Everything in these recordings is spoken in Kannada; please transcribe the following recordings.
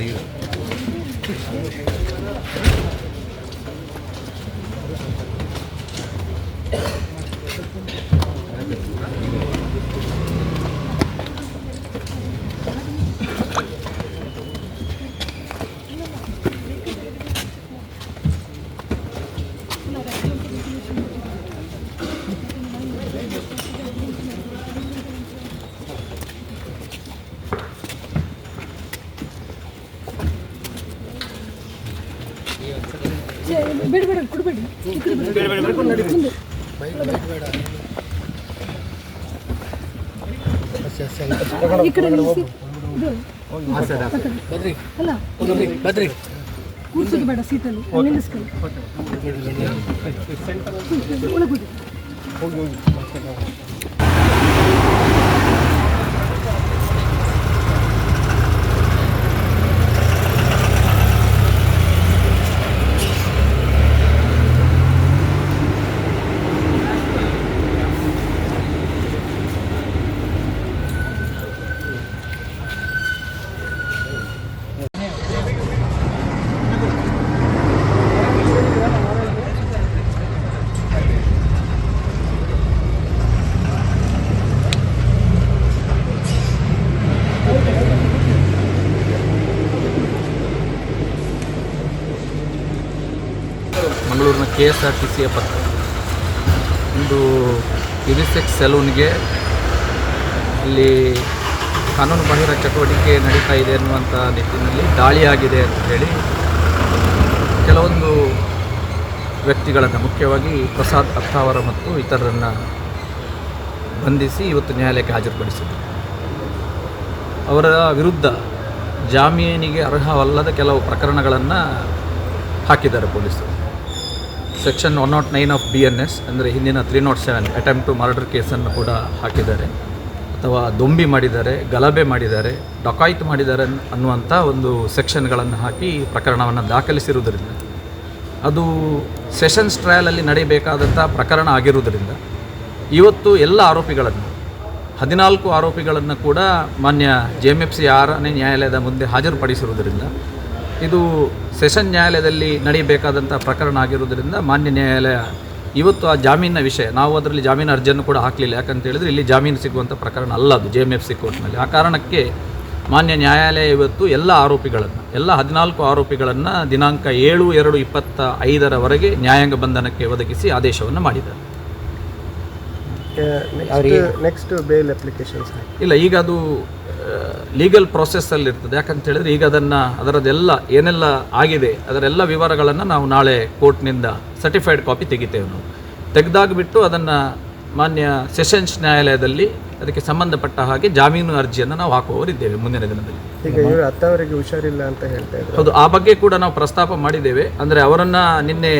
അറിയുക Thank you. ಬೇಡ ಬೇಡ ಕೊಡಬೇಡಿ. ಈ ಕಡೆ ನಿಲ್ಲಿಸಿ. ಇದು. ಅಲ್ಲ. ಕೂರ್ಸೋದು ಬೇಡ ಸೀಟಲ್ಲಿ. ನಿಲ್ಲಿಸ್ಕೊಳ್ಳಿ. ಒಳಗೆ ಹೋಗಿ. ಮಂಗಳೂರಿನ ಕೆ ಎಸ್ ಆರ್ ಟಿ ಸಿಯ ಪಕ್ಕ. ಒಂದು ಯುನಿಸೆಕ್ಸ್ ಸೆಲೂನ್ಗೆ ಅಲ್ಲಿ ಕಾನೂನು ಬಾಹಿರ ಚಟುವಟಿಕೆ ನಡೀತಾ ಇದೆ ಅನ್ನುವಂಥ ನಿಟ್ಟಿನಲ್ಲಿ ದಾಳಿಯಾಗಿದೆ ಅಂತ ಹೇಳಿ ಕೆಲವೊಂದು ವ್ಯಕ್ತಿಗಳನ್ನು, ಮುಖ್ಯವಾಗಿ ಪ್ರಸಾದ್ ಅತ್ತಾವರ ಮತ್ತು ಇತರರನ್ನು ಬಂಧಿಸಿ ಇವತ್ತು ನ್ಯಾಯಾಲಯಕ್ಕೆ ಹಾಜರುಪಡಿಸಿದರು. ಅವರ ವಿರುದ್ಧ ಜಾಮೀನಿಗೆ ಅರ್ಹವಲ್ಲದ ಕೆಲವು ಪ್ರಕರಣಗಳನ್ನು ಹಾಕಿದ್ದಾರೆ ಪೊಲೀಸರು. Section one nought nine of B N S, ಅಂದರೆ ಹಿಂದಿನ three nought seven attempt to murder ಕೇಸನ್ನು ಕೂಡ ಹಾಕಿದ್ದಾರೆ. ಅಥವಾ ದೊಂಬಿ ಮಾಡಿದ್ದಾರೆ, ಗಲಭೆ ಮಾಡಿದ್ದಾರೆ, ಡಕಾಯಿತ್ ಮಾಡಿದ್ದಾರೆ ಅನ್- ಅನ್ನುವಂಥ ಒಂದು ಸೆಕ್ಷನ್ಗಳನ್ನು ಹಾಕಿ ಪ್ರಕರಣವನ್ನು ದಾಖಲಿಸಿರುವುದರಿಂದ, ಅದು ಸೆಷನ್ಸ್ ಟ್ರಯಲಲ್ಲಿ ನಡೆಯಬೇಕಾದಂಥ ಪ್ರಕರಣ ಆಗಿರುವುದರಿಂದ, ಇವತ್ತು ಎಲ್ಲ ಆರೋಪಿಗಳನ್ನು, ಹದಿನಾಲ್ಕು ಆರೋಪಿಗಳನ್ನು ಕೂಡ ಮಾನ್ಯ ಜೆ ಎಂ ಎಫ್ ಸಿ ಆರನೇ ನ್ಯಾಯಾಲಯದ ಮುಂದೆ ಹಾಜರುಪಡಿಸಿರುವುದರಿಂದ ಇದು ಸೆಷನ್ ನ್ಯಾಯಾಲಯದಲ್ಲಿ ನಡೆಯಬೇಕಾದಂಥ ಪ್ರಕರಣ ಆಗಿರುವುದರಿಂದ ಮಾನ್ಯ ನ್ಯಾಯಾಲಯ ಇವತ್ತು ಆ ಜಾಮೀನಿನ ವಿಷಯ ನಾವು ಅದರಲ್ಲಿ ಜಾಮೀನು ಅರ್ಜಿಯನ್ನು ಕೂಡ ಹಾಕಲಿಲ್ಲ. ಯಾಕಂತ ಹೇಳಿದರೆ ಇಲ್ಲಿ ಜಾಮೀನು ಸಿಗುವಂಥ ಪ್ರಕರಣ ಅಲ್ಲ ಅದು ಜೆ ಎಂ ಎಫ್ ಸಿ ಕೋರ್ಟ್ನಲ್ಲಿ ಆ ಕಾರಣಕ್ಕೆ ಮಾನ್ಯ ನ್ಯಾಯಾಲಯ ಇವತ್ತು ಎಲ್ಲ ಆರೋಪಿಗಳನ್ನು ಎಲ್ಲ ಹದಿನಾಲ್ಕು ಆರೋಪಿಗಳನ್ನು ದಿನಾಂಕ ಏಳು ಎರಡು ಇಪ್ಪತ್ತ ಐದರವರೆಗೆ ನ್ಯಾಯಾಂಗ ಬಂಧನಕ್ಕೆ ಒದಗಿಸಿ ಆದೇಶವನ್ನು ಮಾಡಿದ್ದಾರೆ. ನೆಕ್ಸ್ಟ್ ಬೇಲ್ ಅಪ್ಲಿಕೇಶನ್ಸ್ ಇಲ್ಲ ಈಗ ಅದು ಲೀಗಲ್ ಪ್ರೊಸೆಸ್ಸಲ್ಲಿ ಇರ್ತದೆ. ಯಾಕಂತ ಹೇಳಿದ್ರೆ ಈಗ ಅದನ್ನು ಅದರದೆಲ್ಲ ಏನೆಲ್ಲ ಆಗಿದೆ ಅದರೆಲ್ಲ ವಿವರಗಳನ್ನು ನಾವು ನಾಳೆ ಕೋರ್ಟ್ನಿಂದ ಸರ್ಟಿಫೈಡ್ ಕಾಪಿ ತೆಗಿತೇವೆ ನಾವು. ತೆಗೆದಾಗ್ಬಿಟ್ಟು ಅದನ್ನು ಮಾನ್ಯ ಸೆಷನ್ಸ್ ನ್ಯಾಯಾಲಯದಲ್ಲಿ ಅದಕ್ಕೆ ಸಂಬಂಧಪಟ್ಟ ಹಾಗೆ ಜಾಮೀನು ಅರ್ಜಿಯನ್ನು ನಾವು ಹಾಕುವವರಿದ್ದೇವೆ ಮುಂದಿನ ದಿನದಲ್ಲಿ. ಈಗ ಹುಷಾರಿಲ್ಲ ಅಂತ ಹೇಳ್ತಾ ಹೌದು ಆ ಬಗ್ಗೆ ಕೂಡ ನಾವು ಪ್ರಸ್ತಾಪ ಮಾಡಿದ್ದೇವೆ. ಅಂದರೆ ಅವರನ್ನು ನಿನ್ನೆ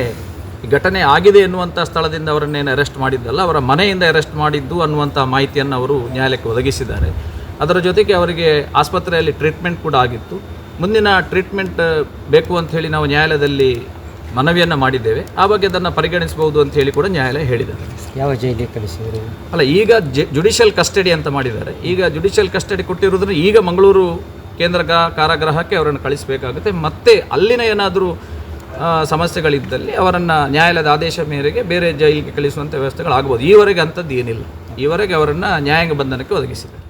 ಘಟನೆ ಆಗಿದೆ ಎನ್ನುವಂಥ ಸ್ಥಳದಿಂದ ಅವರನ್ನೇನು ಅರೆಸ್ಟ್ ಮಾಡಿದ್ದಲ್ಲ ಅವರ ಮನೆಯಿಂದ ಅರೆಸ್ಟ್ ಮಾಡಿದ್ದು ಅನ್ನುವಂಥ ಮಾಹಿತಿಯನ್ನು ಅವರು ನ್ಯಾಯಾಲಯಕ್ಕೆ ಒದಗಿಸಿದ್ದಾರೆ. ಅದರ ಜೊತೆಗೆ ಅವರಿಗೆ ಆಸ್ಪತ್ರೆಯಲ್ಲಿ ಟ್ರೀಟ್ಮೆಂಟ್ ಕೂಡ ಆಗಿತ್ತು. ಮುಂದಿನ ಟ್ರೀಟ್ಮೆಂಟ್ ಬೇಕು ಅಂತ ಹೇಳಿ ನಾವು ನ್ಯಾಯಾಲಯದಲ್ಲಿ ಮನವಿಯನ್ನು ಮಾಡಿದ್ದೇವೆ. ಆ ಬಗ್ಗೆ ಅದನ್ನು ಪರಿಗಣಿಸಬಹುದು ಅಂತ ಹೇಳಿ ಕೂಡ ನ್ಯಾಯಾಲಯ ಹೇಳಿದೆ. ಯಾವ ಜೈಲಿಗೆ ಕಳಿಸಿದ್ರು? ಅಲ್ಲ ಈಗ ಜುಡಿಷಿಯಲ್ ಕಸ್ಟಡಿ ಅಂತ ಮಾಡಿದ್ದಾರೆ. ಈಗ ಜುಡಿಷಿಯಲ್ ಕಸ್ಟಡಿ ಕೊಟ್ಟಿರೋದ್ರಿಂದ ಈಗ ಮಂಗಳೂರು ಕೇಂದ್ರ ಗ- ಕಾರಾಗೃಹಕ್ಕೆ ಅವರನ್ನು ಕಳಿಸಬೇಕಾಗುತ್ತೆ. ಮತ್ತೆ ಅಲ್ಲಿನ ಏನಾದರೂ ಸಮಸ್ಯೆಗಳಿದ್ದಲ್ಲಿ ಅವರನ್ನು ನ್ಯಾಯಾಲಯದ ಆದೇಶ ಮೇರೆಗೆ ಬೇರೆ ಜೈಲಿಗೆ ಕಳಿಸುವಂಥ ವ್ಯವಸ್ಥೆಗಳಾಗ್ಬೋದು ಈವರೆಗೆ ಅಂಥದ್ದು ಏನಿಲ್ಲ. ಈವರೆಗೆ ಅವರನ್ನು ನ್ಯಾಯಾಂಗ ಬಂಧನಕ್ಕೆ ಒದಗಿಸಿದೆ